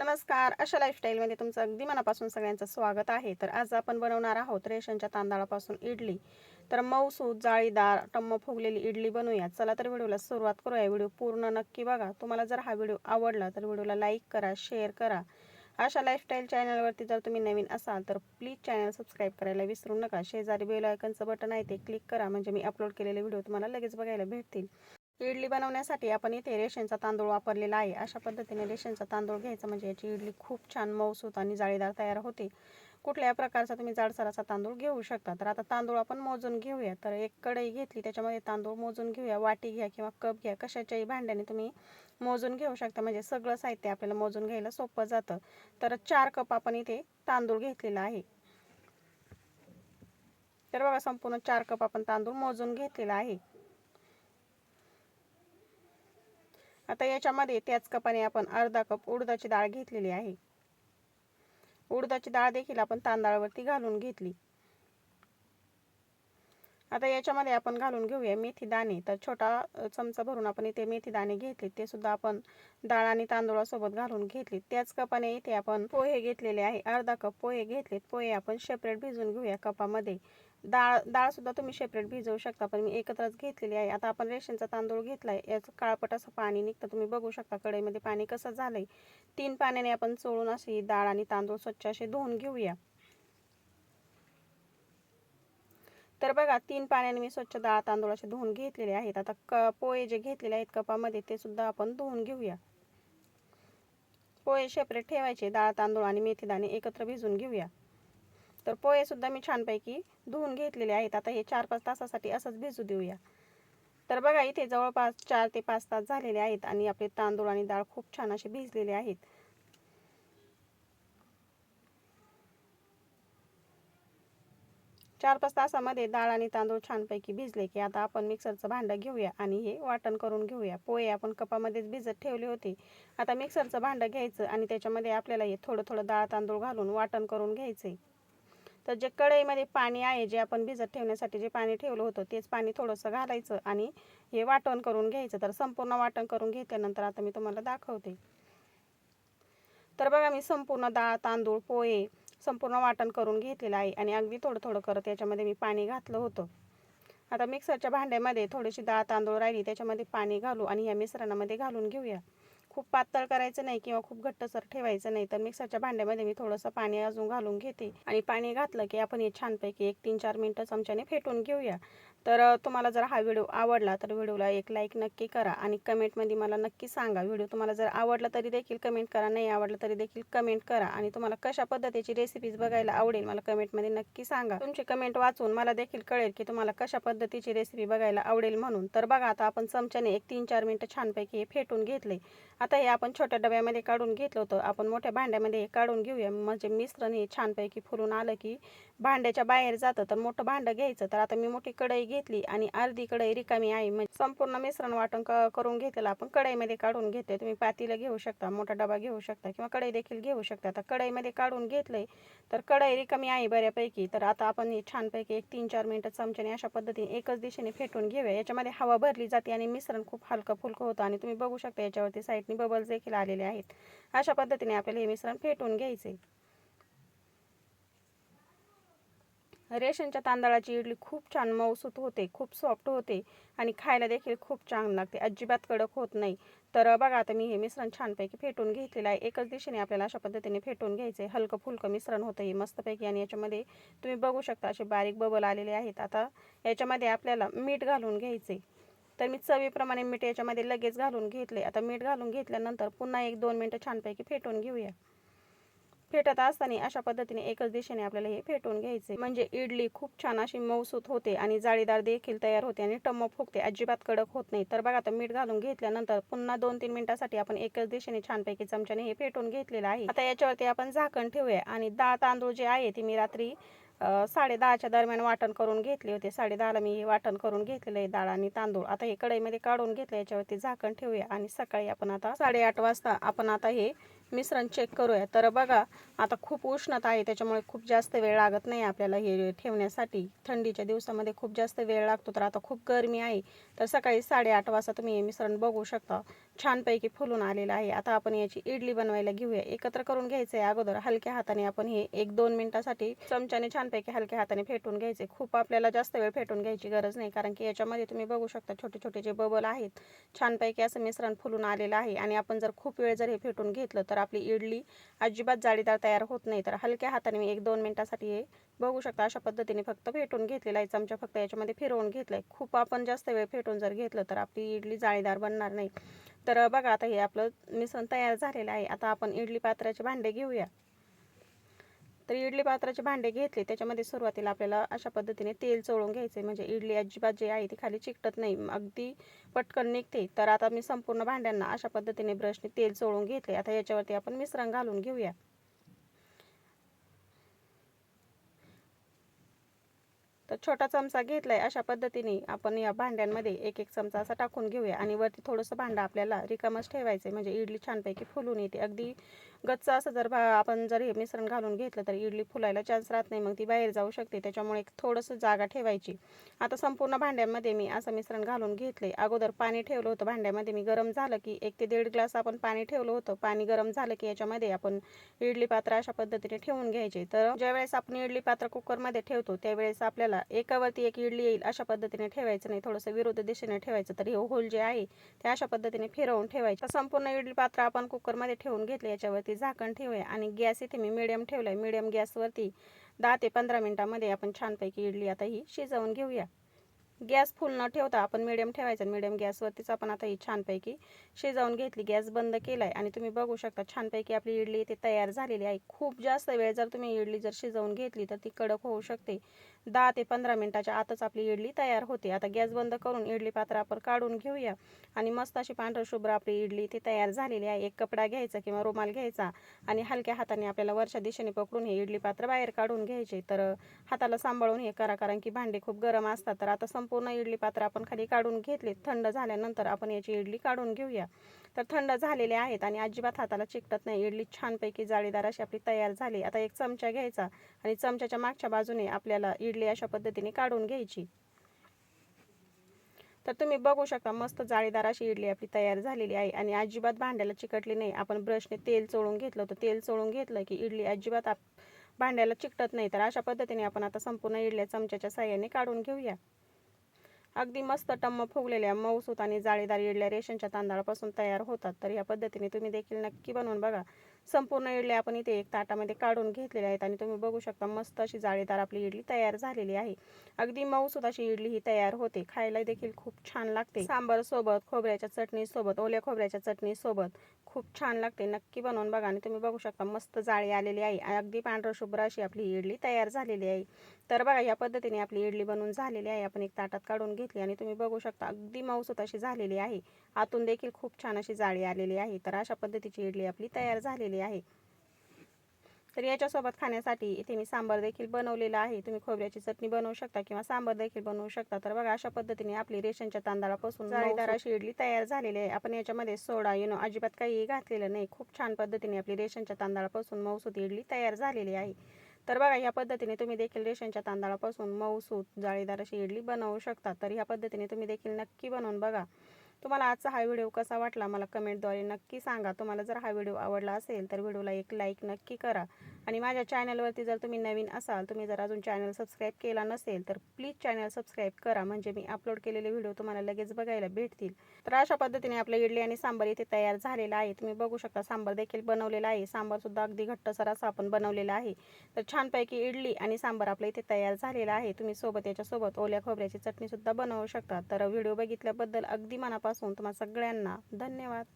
नमस्कार. अशा लाईफस्टाईलमध्ये तुमचं अगदी मनापासून सगळ्यांचं स्वागत आहे. तर आज आपण बनवणार आहोत रेशनच्या तांदळापासून इडली. तर मऊसूद जाळीदार टम्म फुगलेली इडली बनवूया. चला तर व्हिडिओला सुरुवात करूया. व्हिडिओ पूर्ण नक्की बघा. तुम्हाला जर हा व्हिडिओ आवडला तर व्हिडिओला लाईक करा शेअर करा. अशा लाईफस्टाईल चॅनलवरती जर तुम्ही नवीन असाल तर प्लीज चॅनल सबस्क्राईब करायला विसरू नका. शेजारी बेल आयकनचं बटन आहे ते क्लिक करा. म्हणजे मी अपलोड केलेले व्हिडिओ तुम्हाला लगेच बघायला भेटतील. इडली बनवण्यासाठी आपण इथे रेशनचा तांदूळ वापरलेला आहे. अशा पद्धतीने रेशनचा तांदूळ घ्यायचा म्हणजे याची इडली खूप छान मऊसूत आणि जाळीदार तयार होते. कुठल्या प्रकारचा तुम्ही जाडसराचा तांदूळ घेऊ शकता. तर आता तांदूळ आपण मोजून घेऊया. तर एक कढई घेतली त्याच्यामध्ये तांदूळ मोजून घेऊया. वाटी घ्या किंवा कप घ्या. कशाच्याही भांड्याने तुम्ही मोजून घेऊ शकता. म्हणजे सगळं साहित्य आपल्याला मोजून घ्यायला सोपं जातं. तर चार कप आपण इथे तांदूळ घेतलेला आहे. तर बघा संपूर्ण चार कप आपण तांदूळ मोजून घेतलेला आहे. आता याच्यामध्ये त्याच कपाने आपण अर्धा कप उडदाची डाळ घेतलेली आहे. उडदाची डाळ देखील आपण तांदळावरती घालून घेतली. आता याच्यामध्ये आपण घालून घेऊया मेथी दाणे. तर छोटा चमचा भरून आपण इथे मेथी दाणे घेतले. ते सुद्धा आपण डाळ आणि तांदूळासोबत घालून घेतले. त्याच कपाने इथे आपण पोहे घेतलेले आहे. अर्धा कप पोहे घेतलेत. पोहे आपण सेपरेट भिजून घेऊया कपामध्ये. डाळ डाळसुद्धा तुम्ही सेपरेट भिजवू शकता पण मी एकत्रच घेतलेली आहे. आता आपण रेशनचा तांदूळ घेतला आहे याचं काळपट असं पाणी निघतं तुम्ही बघू शकता कढईमध्ये पाणी कसं झालंय. तीन पाण्याने आपण चोळून अशी डाळ आणि तांदूळ स्वच्छ असे धुवून घेऊया. तर बघा तीन पाण्याने मी स्वच्छ डाळ तांदूळ असे धुवून घेतलेले आहेत. आता क पोहे जे घेतलेले आहेत कपामध्ये ते सुद्धा आपण धुवून घेऊया. पोहे सेपरेट ठेवायचे डाळ तांदूळ आणि मेथी दाणे एकत्र भिजून घेऊया. तर पोहे सुद्धा मी छानपैकी धुवून घेतलेले आहेत. आता हे चार पाच तासासाठी असंच भिजू देऊया. तर बघा इथे जवळपास चार ते पाच तास झालेले आहेत आणि आपले तांदूळ आणि डाळ खूप छान असे भिजलेले आहेत. चार पाच तासामध्ये डाळ आणि तांदूळ छानपैकी भिजले की आता आपण मिक्सरचं भांडं घेऊया आणि हे वाटण करून घेऊया. पोहे आपण कपामध्येच भिजत ठेवले होते. आता मिक्सरचं भांडं घ्यायचं आणि त्याच्यामध्ये आपल्याला हे थोडं थोडं डाळ तांदूळ घालून वाटण करून घ्यायचे तर जे कढईमध्ये पाणी आहे जे आपण भिजत ठेवण्यासाठी जे पाणी ठेवलं होतं तेच पाणी थोडंसं घालायचं आणि हे वाटण करून घ्यायचं. तर संपूर्ण वाटण करून घेतल्यानंतर आता मी तुम्हाला दाखवते. तर बघा मी संपूर्ण डाळ तांदूळ पोहे संपूर्ण वाटण करून घेतलेलं आहे आणि अगदी थोडं थोडं करत याच्यामध्ये मी पाणी घातलं होतं. आता मिक्सरच्या भांड्यामध्ये थोडीशी डाळ तांदूळ राहिली त्याच्यामध्ये पाणी घालू आणि या मिश्रणामध्ये घालून घेऊया. खूप पातळ करायचं नाही किंवा खूप घट्टसर ठेवायचं नाही तर मिक्सरच्या भांड्यामध्ये मी थोडंसं पाणी अजून घालून घेते. आणि पाणी घातलं की आपण हे छानपैकी एक तीन चार मिनटं चमच्याने फेटून घेऊया. तर तुम्हाला जर हा व्हिडिओ आवडला तर व्हिडिओला एक लाईक नक्की करा आणि कमेंटमध्ये मला नक्की सांगा. व्हिडिओ तुम्हाला जर आवडला तरी देखील कमेंट करा नाही आवडलं तरी देखील कमेंट करा आणि तुम्हाला कशा पद्धतीची रेसिपीज बघायला आवडेल मला कमेंटमध्ये नक्की सांगा. तुमची कमेंट वाचून मला देखील कळेल की तुम्हाला कशा पद्धतीची रेसिपी बघायला आवडेल म्हणून. तर बघा आता आपण चमच्याने एक तीन चार मिनटं छानपैकी हे फेटून घेतले. आता हे आपण छोट्या डब्यामध्ये काढून घेतलं होतं. आपण मोठ्या भांड्यामध्ये हे काढून घेऊया. म्हणजे मिश्रण हे छानपैकी फुलून आलं की भांड्याच्या बाहेर जातं. तर मोठं भांडं घ्यायचं. तर आता मी मोठी कढई घेतली आणि अर्धी कढई रिकामी आहे म्हणजे संपूर्ण मिश्रण वाटण करून घेतलेलं आपण कढईमध्ये काढून घेते तुम्ही पातीला घेऊ शकता मोठा डबा घेऊ शकता किंवा कढई देखील घेऊ शकता. आता कढईमध्ये काढून घेतलंय तर कढई रिकामी आहे बऱ्यापैकी. तर आता आपण छानपैकी एक तीन चार मिनटं चमच्याने अशा पद्धतीने एकच दिशेने फेटून घेऊया. याच्यामध्ये हवा भरली जाते आणि मिश्रण खूप हलकं फुलकं होतं आणि तुम्ही बघू शकता याच्यावरती साईडनी बबल्स देखील आलेले आहेत. अशा पद्धतीने आपल्याला हे मिश्रण फेटून घ्यायचे रेशनच्या तांदळाची इडली खूप छान मऊसूत होते खूप सॉफ्ट होते आणि खायला देखील खूप छान लागते. अजिबात कडक होत नाही. तर बघा आता मी हे मिश्रण छानपैकी फेटून घेतलेलं आहे. एकच दिशेने आपल्याला अशा पद्धतीने फेटून घ्यायचं आहे हलकं फुलकं मिश्रण होतं हे मस्तपैकी आणि याच्यामध्ये तुम्ही बघू शकता असे बारीक बबल आलेले आहेत. आता याच्यामध्ये आपल्याला मीठ घालून घ्यायचे तर मी चवीप्रमाणे मीठ याच्यामध्ये लगेच घालून घेतले आता मीठ घालून घेतल्यानंतर पुन्हा एक दोन मिनटं छानपैकी फेटून घेऊया. फेटत असताना अशा पद्धतीने एकच दिशेने आपल्याला हे फेटून घ्यायचे म्हणजे इडली खूप छान अशी मऊसूत होते आणि जाळीदार देखील तयार होते आणि टम्म फुगते अजिबात कडक होत नाही. तर बघा आता मीठ घालून घेतल्यानंतर पुन्हा दोन तीन मिनिटासाठी आपण एकच दिशेने छानपैकी चमच्याने हे फेटून घेतलेलं आहे. आता याच्यावरती आपण झाकण ठेवूया आणि डाळ तांदूळ जे आहे ते मी रात्री साडे दहाच्या दरम्यान वाटण करून घेतले होते. साडे दहाला मी वाटण करून घेतलेलं आहे डाळ आणि तांदूळ. आता हे कढईमध्ये काढून घेतलं याच्यावरती झाकण ठेवूया आणि सकाळी आपण आता साडेआठ वाजता आपण आता हे मिश्रण चेक करूया. तर बघा आता खूप उष्णता आहे त्याच्यामुळे खूप जास्त वेळ लागत नाही आपल्याला हे ठेवण्यासाठी. थंडीच्या दिवसामध्ये खूप जास्त वेळ लागतो तर आता खूप गरमी आहे. तर सकाळी साडेआठ वाजता तुम्ही हे मिश्रण बघू शकता. छानपैकी फुलून आलेलं आहे. आता आपण याची इडली बनवायला घेऊया. एकत्र करून घ्यायचं आहे अगोदर. हलक्या हाताने आपण हे एक दोन मिनिटासाठी चमच्याने छानपैकी हलक्या हाताने फेटून घ्यायचे. खूप आपल्याला जास्त वेळ फेटून घ्यायची गरज नाही कारण की याच्यामध्ये तुम्ही बघू शकता छोटे छोटे जे बबल आहेत छानपैकी असं मिश्रण फुलून आलेलं आहे. आणि आपण जर खूप वेळ जर हे फेटून घेतलं तर आपली इडली अजिबात जाळीदार तयार होत नाही. तर हलक्या हाताने मी एक दोन मिनटासाठी हे बघू शकता अशा पद्धतीने फक्त फेटून घेतलेला आहे चमचा फक्त याच्यामध्ये फिरवून घेतलं आहे खूप आपण जास्त वेळ फेटून जर घेतलं तर आपली इडली जाळीदार बनणार नाही. तर बघा आता हे आपलं मिश्रण तयार झालेलं आहे. आता आपण इडली पात्राचे भांडे घेऊया. तर इडली पात्राचे भांडे घेतले. त्याच्यामध्ये सुरुवातीला आपल्याला अशा पद्धतीने तेल चोळून घ्यायचे म्हणजे इडली अजिबात जे आहे ती खाली चिकटत नाही. अगदी पटकन निघते. तर आता मी संपूर्ण भांड्यांना अशा पद्धतीने ब्रशने तेल चोळून घेतले आता याच्यावरती आपण मिश्रण घालून घेऊया. तर छोटा चमचा घेतलाय. अशा पद्धतीने आपण या भांड्यांमध्ये एक एक चमचा असा टाकून घेऊया. आणि वरती थोडंसं भांडं आपल्याला रिकामच ठेवायचं म्हणजे इडली छानपैकी फुलून येते. अगदी गच्च असं जर भा आपण जर हे मिश्रण घालून घेतलं तर इडली फुलायला चान्स राहत नाही. मग ती बाहेर जाऊ शकते. त्याच्यामुळे थोडंसं जागा ठेवायची. आता संपूर्ण भांड्यामध्ये मी असं मिश्रण घालून घेतले. अगोदर पाणी ठेवलं होतं भांड्यामध्ये. मी गरम झालं की एक ते दीड ग्लास आपण पाणी ठेवलं होतं. पाणी गरम झालं की याच्यामध्ये आपण इडली पात्र अशा पद्धतीने ठेवून घ्यायचे. तर ज्यावेळेस आपण इडली पात्र कुकरमध्ये ठेवतो त्यावेळेस आपल्याला एकावरती एक इडली येईल अशा पद्धतीने ठेवायचं नाही. थोडंसं विरुद्ध दिशेने ठेवायचं तर हे होल जे आहे ते अशा पद्धतीने फिरवून ठेवायचं. संपूर्ण इडली पात्र आपण कुकरमध्ये ठेवून घेतले. याच्यावरती झाकण ठेवूया आणि गॅस इथे मी मिडियम ठेवलाय. मिडियम गॅसवरती दहा ते पंधरा मिनिटामध्ये आपण छानपैकी इडली आता ही शिजवून घेऊया. गॅस फुल न ठेवता आपण मिडियम ठेवायचा मिडियम गॅसवरतीच आपण आता ही छानपैकी शिजवून घेतली. गॅस बंद केलाय आणि तुम्ही बघू शकता छानपैकी आपली इडली इथे तयार झालेली आहे. खूप जास्त वेळ जर तुम्ही इडली जर शिजवून घेतली तर ती कडक होऊ शकते. दहा ते पंधरा मिनटाच्या आतच आपली इडली तयार होते. आता गॅस बंद करून इडली पात्र आपण काढून घेऊया. आणि मस्त अशी पांढरशुभ्र आपली इडली ती तयार झालेली आहे. एक कपडा घ्यायचा किंवा रुमाल घ्यायचा आणि हलक्या हाताने आपल्याला वरच्या दिशेने पकडून हे इडली पात्र बाहेर काढून घ्यायचे. तर हाताला सांभाळून हे करा कारण की भांडे खूप गरम असतात. तर आता संपूर्ण इडली पात्र आपण खाली काढून घेतले थंड झाल्यानंतर आपण याची इडली काढून घेऊया. तर थंड झालेले आहेत आणि अजिबात हाताला चिकटत नाही. इडली छानपैकी जाळीदार अशी आपली तयार झाली. आता एक चमचा घ्यायचा आणि चमच्याच्या मागच्या बाजूने आपल्याला इडली अशा पद्धतीने काढून घ्यायची. तर तुम्ही बघू शकता मस्त जाळीदार अशी इडली आपली तयार झालेली आहे. आणि अजिबात भांड्याला चिकटली नाही. आपण ब्रशने तेल चोळून घेतलं होतं. तेल चोळून घेतलं की इडली अजिबात आप भांड्याला चिकटत नाही. तर अशा पद्धतीने आपण आता संपूर्ण इडल्या चमच्याच्या साह्याने काढून घेऊया. अगदी मस्त टम्म फुगलेल्या मऊसूत आणि जाळीदार इडल्या रेशनच्या तांदळापासून तयार होतात. तर या पद्धतीने तुम्ही देखील नक्की बनवून बघा. संपूर्ण इडली आपण इथे एक ताटामध्ये काढून घेतलेल्या आहेत आणि तुम्ही बघू शकता मस्त अशी जाळीदार आपली इडली तयार झालेली आहे. अगदी मऊसूत अशी इडली ही तयार होते. खायला देखील खूप छान लागते. सांबर सोबत खोबऱ्याच्या चटणी सोबत ओल्या खोबऱ्याच्या चटणी सोबत खूप छान लागते. नक्की बनवून बघा आणि तुम्ही बघू शकता मस्त जाळी आलेली आहे. अगदी पांढरं शुभ्र अशी आपली इडली तयार झालेली आहे. तर बघा या पद्धतीने आपली इडली बनवून झालेली आहे. आपण एक ताटात काढून घेतली आणि तुम्ही बघू शकता अगदी मऊसूत अशी झालेली आहे. आतून देखील खूप छान अशी जाळी आलेली आहे. तर अशा पद्धतीची इडली आपली तयार झालेली आहे. तर याच्यासोबत खाण्यासाठी इथे मी सांबार देखील बनवलेला आहे. तुम्ही खोबऱ्याची चटणी बनवू शकता किंवा सांबार देखील बनवू शकता. तर बघा अशा पद्धतीने आपली रेशनच्या तांदळापासून जाळीदार अशी इडली तयार झालेली आहे. आपण याच्यामध्ये सोडा युनो अजिबात काही घातलेलं नाही. खूप छान पद्धतीने आपली रेशनच्या तांदळापासून मऊसूत इडली तयार झालेली आहे. तर बघा या पद्धतीने तुम्ही देखील रेशनच्या तांदळापासून मऊसूत जाळीदार अशी इडली बनवू शकता. तर ह्या पद्धतीने तुम्ही देखील नक्की बनवून बघा. तुम्हाला आजचा हा व्हिडिओ कसा वाटला मला कमेंटद्वारे नक्की सांगा. तुम्हाला जर हा व्हिडिओ आवडला असेल तर व्हिडिओला एक लाईक नक्की करा. आणि माझ्या चॅनलवरती जर तुम्ही नवीन असाल तुम्ही जर अजून चॅनल सबस्क्राईब केला नसेल तर प्लीज चॅनल सबस्क्राईब करा. म्हणजे मी अपलोड केलेले व्हिडिओ तुम्हाला लगेच बघायला भेटतील. तर अशा पद्धतीने आपलं इडली आणि सांबार इथे तयार झालेला आहे. तुम्ही बघू शकता सांबार देखील बनवलेला आहे. सांबारसुद्धा अगदी घट्टसर असा आपण बनवलेला आहे. तर छानपैकी इडली आणि सांबार आपलं इथे तयार झालेला आहे. तुम्ही सोबत याच्यासोबत ओल्या खोबऱ्याची चटणीसुद्धा बनवू शकता. तर व्हिडिओ बघितल्याबद्दल अगदी मनापासून तुम्हाला सगळ्यांना धन्यवाद.